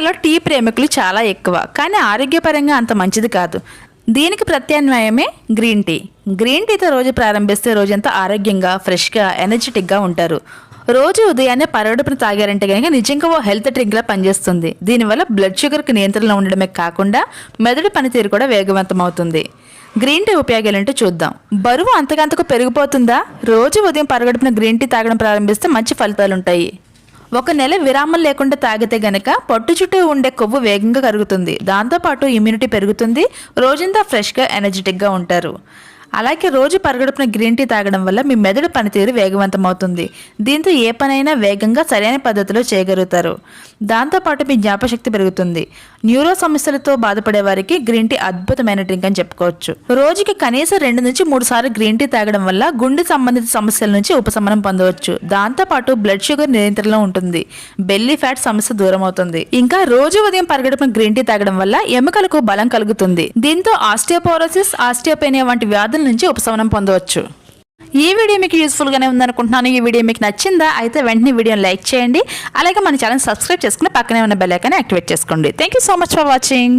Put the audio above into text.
ఇండియాలో టీ ప్రేమికులు చాలా ఎక్కువ కానీ ఆరోగ్యపరంగా అంత మంచిది కాదు. దీనికి ప్రత్యామ్నాయమే గ్రీన్ టీ. గ్రీన్ టీతో రోజు ప్రారంభిస్తే రోజంతా ఆరోగ్యంగా ఫ్రెష్గా ఎనర్జెటిక్గా ఉంటారు. రోజు ఉదయాన్నే పరగడుపున తాగారంటే కనుక నిజంగా ఓ హెల్త్ డ్రింక్లా పనిచేస్తుంది. దీనివల్ల బ్లడ్ షుగర్కి నియంత్రణలో ఉండడమే కాకుండా మెదడు పనితీరు కూడా వేగవంతం అవుతుంది గ్రీన్ టీ ఉపయోగాలంటే చూద్దాం. బరువు అంతకంతకు పెరిగిపోతుందా? రోజు ఉదయం పరగడుపున గ్రీన్ టీ తాగడం ప్రారంభిస్తే మంచి ఫలితాలు ఉంటాయి ఒక నెల విరామం లేకుండా తాగితే గనక పొట్టు చుట్టూ ఉండే కొవ్వు వేగంగా కరుగుతుంది. దాంతోపాటు ఇమ్యూనిటీ పెరుగుతుంది. రోజంతా ఫ్రెష్గా ఎనర్జెటిక్గా ఉంటారు. అలాగే రోజు పరగడుపున గ్రీన్ టీ తాగడం వల్ల మీ మెదడు పనితీరు వేగవంతం అవుతుంది దీంతో ఏ పనైనా వేగంగా సరైన పద్ధతిలో చేయగలుగుతారు. దాంతోపాటు మీ జ్ఞాపశక్తి పెరుగుతుంది. న్యూరో సమస్యలతో బాధపడే వారికి గ్రీన్ టీ అద్భుతమైన డ్రింక్ అని చెప్పుకోవచ్చు. రోజుకి కనీసం రెండు నుంచి మూడు సార్లు గ్రీన్ టీ తాగడం వల్ల గుండె సంబంధిత సమస్యల నుంచి ఉపశమనం పొందవచ్చు. దాంతోపాటు బ్లడ్ షుగర్ నియంత్రణలో ఉంటుంది. బెల్లీ ఫ్యాట్ సమస్య దూరం అవుతుంది ఇంకా రోజు ఉదయం పరిగెడపన గ్రీన్ టీ తాగడం వల్ల ఎముకలకు బలం కలుగుతుంది. దీంతో ఆస్టియోపోరోసిస్ ఆస్టియోపేనియా వంటి వ్యాధులు నుంచి ఉపశమనం పొందవచ్చు. ఈ వీడియో మీకు యూస్ఫుల్గానే ఉందనుకుంటున్నాను. ఈ వీడియో మీకు నచ్చిందా? అయితే వెంటనే వీడియోని లైక్ చేయండి. అలాగే మన ఛానల్ సబ్స్క్రైబ్ చేసుకుని పక్కనే ఉన్న బెల్ ఐకాన్ యాక్టివేట్ చేసుకోండి. Thank you so much for watching